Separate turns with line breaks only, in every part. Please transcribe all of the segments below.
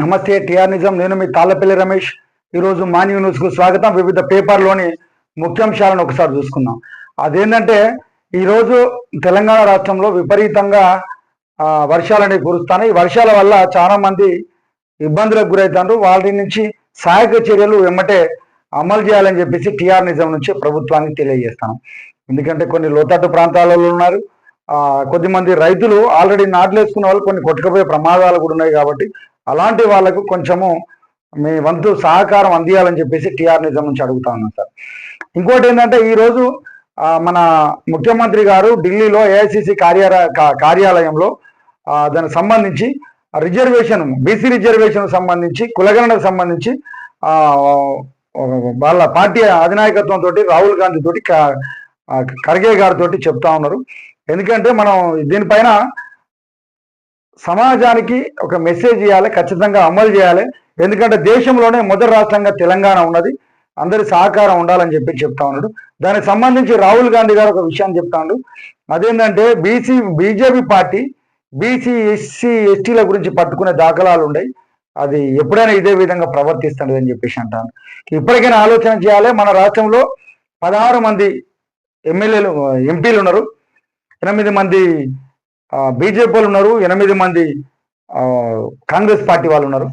నమస్తే టిఆర్ నిజం నేను మీ తాళ్ళపల్లి రమేష్. ఈరోజు మాన్యూ న్యూస్కు స్వాగతం. వివిధ పేపర్లోని ముఖ్యాంశాలను ఒకసారి చూసుకుందాం. అదేంటంటే ఈరోజు తెలంగాణ రాష్ట్రంలో విపరీతంగా వర్షాలని వర్షాలు అనేవి కురుస్తాయి ఈ వర్షాల వల్ల చాలా మంది ఇబ్బందులకు గురవుతారు వాటి నుంచి సహాయక చర్యలు వెమ్మటే అమలు చేయాలని చెప్పేసి టిఆర్ నిజం నుంచి ప్రభుత్వానికి తెలియజేస్తాను ఎందుకంటే కొన్ని లోతట్టు ప్రాంతాలలో ఉన్నారు. కొద్దిమంది రైతులు ఆల్రెడీ నాట్లు వేసుకున్న వాళ్ళు కొన్ని కొట్టుకుపోయే ప్రమాదాలు కూడా ఉన్నాయి కాబట్టి అలాంటి వాళ్ళకు కొంచెము మీ వంతు సహకారం అందియాలని చెప్పేసి టిఆర్ నిజం నుంచి అడుగుతా ఉన్నాను సార్. ఇంకోటి ఏంటంటే ఈరోజు మన ముఖ్యమంత్రి గారు ఢిల్లీలో ఏఐసిసి కార్యాలయ కార్యాలయంలో దానికి సంబంధించి రిజర్వేషన్ బీసీ రిజర్వేషన్ సంబంధించి కులగణకు సంబంధించి వాళ్ళ పార్టీ అధినాయకత్వం తోటి రాహుల్ గాంధీ తోటి క- ఖర్గే గారితో చెప్తా ఉన్నారు. ఎందుకంటే మనం దీనిపైన సమాజానికి ఒక మెసేజ్ ఇవ్వాలి ఖచ్చితంగా అమలు చేయాలి. ఎందుకంటే దేశంలోనే మొదటి రాష్ట్రంగా తెలంగాణ ఉన్నది. అందరి సహకారం ఉండాలని చెప్పి చెప్తా ఉన్నాడు. దానికి సంబంధించి రాహుల్ గాంధీ గారు ఒక విషయాన్ని చెప్తాడు అదేంటంటే BC BJP party BC SC ఎస్టీల గురించి పట్టుకునే దాఖలాలు ఉన్నాయి. అది ఎప్పుడైనా ఇదే విధంగా ప్రవర్తిస్తుంది అని చెప్పేసి అంటాను ఇప్పటికైనా ఆలోచన చేయాలి. మన రాష్ట్రంలో పదహారు మంది ఎమ్మెల్యేలు ఎంపీలు ఉన్నారు. ఎనిమిది మంది బీజేపీ వాళ్ళు ఉన్నారు ఎనిమిది మంది కాంగ్రెస్ పార్టీ వాళ్ళు ఉన్నారు.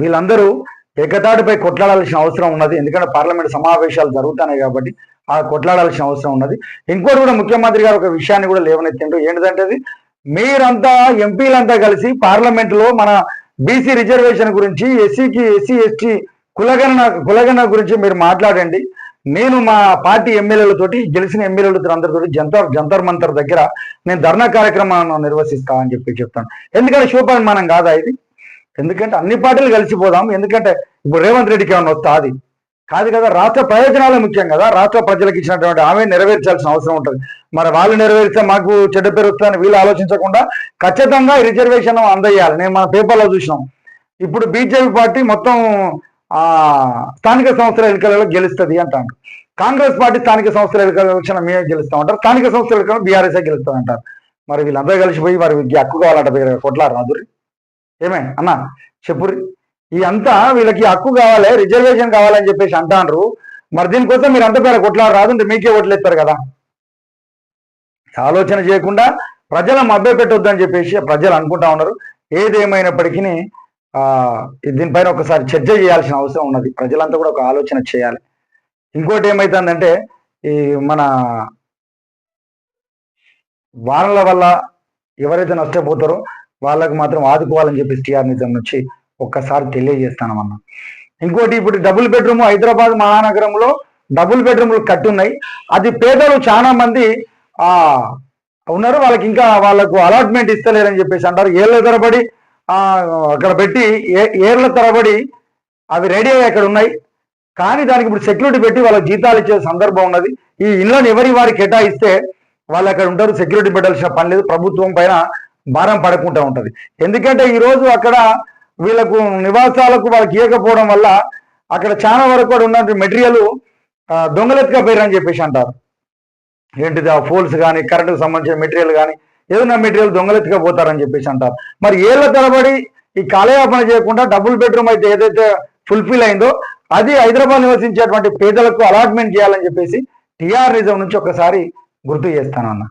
వీళ్ళందరూ ఏకతాటిపై కొట్లాడాల్సిన అవసరం ఉన్నది. ఎందుకంటే పార్లమెంట్ సమావేశాలు జరుగుతున్నాయి కాబట్టి ఆ కొట్లాడాల్సిన అవసరం ఉన్నది. ఇంకోటి కూడా ముఖ్యమంత్రి గారు ఒక విషయాన్ని కూడా లేవనెత్తిండ్రు. ఏంటంటే అది మీరంతా ఎంపీలంతా కలిసి పార్లమెంట్లో మన బీసీ రిజర్వేషన్ గురించి ఎస్సీకి ఎస్సీ ఎస్టీ కులగణన కులగణన గురించి మీరు మాట్లాడండి. నేను మా పార్టీ ఎమ్మెల్యేలతోటి గెలిచిన ఎమ్మెల్యేలతో అందరితో జంతర్ జంతర్ మంతర్ దగ్గర నేను ధర్నా కార్యక్రమాన్ని నిర్వహిస్తా అని చెప్పి చెప్తాను. ఎందుకంటే శివపరిమాణం కాదా ఇది? ఎందుకంటే అన్ని పార్టీలు కలిసిపోదాం ఎందుకంటే ఇప్పుడు రేవంత్ రెడ్డికి ఏమైనా వస్తా అది? కాదు కదా రాష్ట్ర ప్రయోజనాలే ముఖ్యం కదా. రాష్ట్ర ప్రజలకు ఇచ్చినటువంటి ఆమె నెరవేర్చాల్సిన అవసరం ఉంటుంది. మరి వాళ్ళు నెరవేరిస్తే మాకు చెడ్డ పేరు వస్తుందని వీళ్ళు ఆలోచించకుండా ఖచ్చితంగా రిజర్వేషన్ అందజేయాలి. నేను మన పేపర్లో చూసినాం. ఇప్పుడు బీజేపీ పార్టీ మొత్తం స్థానిక సంస్థల ఎన్నికలలో గెలుస్తుంది అంటారు. కాంగ్రెస్ పార్టీ స్థానిక సంస్థల ఎన్నికల మేమే గెలుస్తాం అంటారు. స్థానిక సంస్థల ఎన్నికలు బీఆర్ఎస్ఏ గెలుస్తుంది అంటారు. మరి వీళ్ళందరూ కలిసిపోయి వారికి హక్కు కావాలంట కొట్లారు రాదురి ఏమే అన్న చెప్పురి ఈ అంతా వీళ్ళకి హక్కు కావాలి రిజర్వేషన్ కావాలని చెప్పేసి అంటారు మరి దీనికోసం మీరు అంత పేరు కొట్లాడు రాదుంటే మీకే ఓట్లేస్తారు కదా. ఆలోచన చేయకుండా ప్రజల మభ్య పెట్టొద్దని చెప్పేసి ప్రజలు అనుకుంటా ఉన్నారు. ఏదేమైనప్పటికీ దీనిపైన ఒకసారి చర్చ చేయాల్సిన అవసరం ఉన్నది. ప్రజలంతా కూడా ఒక ఆలోచన చేయాలి. ఇంకోటి ఏమవుతుందంటే ఈ మన వానల వల్ల ఎవరైతే నష్టపోతారో వాళ్ళకు మాత్రం ఆదుకోవాలని చెప్పి టీఆర్ నిజం నుంచి ఒక్కసారి తెలియజేస్తానమన్న ఇంకోటి ఇప్పుడు డబుల్ బెడ్రూమ్ హైదరాబాద్ మహానగరంలో డబుల్ బెడ్రూమ్లు కట్టున్నాయి. అది పేదలు చాలా మంది ఆ ఉన్నారు. వాళ్ళకి ఇంకా వాళ్ళకు అలాట్మెంట్ ఇస్తలేరని చెప్పేసి అంటారు. ఏళ్ళ తరబడి అక్కడ పెట్టి ఏ- తరబడి అవి రెడీ అయ్యి అక్కడ ఉన్నాయి. కానీ దానికి ఇప్పుడు సెక్యూరిటీ పెట్టి వాళ్ళకి జీతాలు ఇచ్చే సందర్భం ఉన్నది. ఈ ఇళ్ళని ఎవరి వారికి కేటాయిస్తే వాళ్ళు అక్కడ ఉంటారు. సెక్యూరిటీ పెట్టాల్సిన పని లేదు. ప్రభుత్వం పైన భారం పడకుండా ఉంటుంది. ఎందుకంటే ఈరోజు అక్కడ వీళ్ళకు నివాసాలకు వాళ్ళకి ఇవ్వకపోవడం వల్ల అక్కడ చాలా వరకు కూడా ఉన్న మెటీరియల్ దొంగలెత్తుగా పోయారని చెప్పేసి అంటారు. ఏంటిది ఆ ఫోల్స్ కానీ కరెంటుకు సంబంధించిన మెటీరియల్ కానీ ఏదైనా మెటీరియల్ దొంగలెత్తుగా పోతారని చెప్పేసి అంటారు. మరి ఏళ్ళ తరబడి ఈ కాలయాపన చేయకుండా డబుల్ బెడ్రూమ్ అయితే ఏదైతే ఫుల్ఫిల్ అయిందో అది హైదరాబాద్ నివసించేటువంటి పేదలకు అలాట్మెంట్ చేయాలని చెప్పేసి టీఆర్ నిజం నుంచి ఒకసారి గుర్తు చేస్తాను అన్న.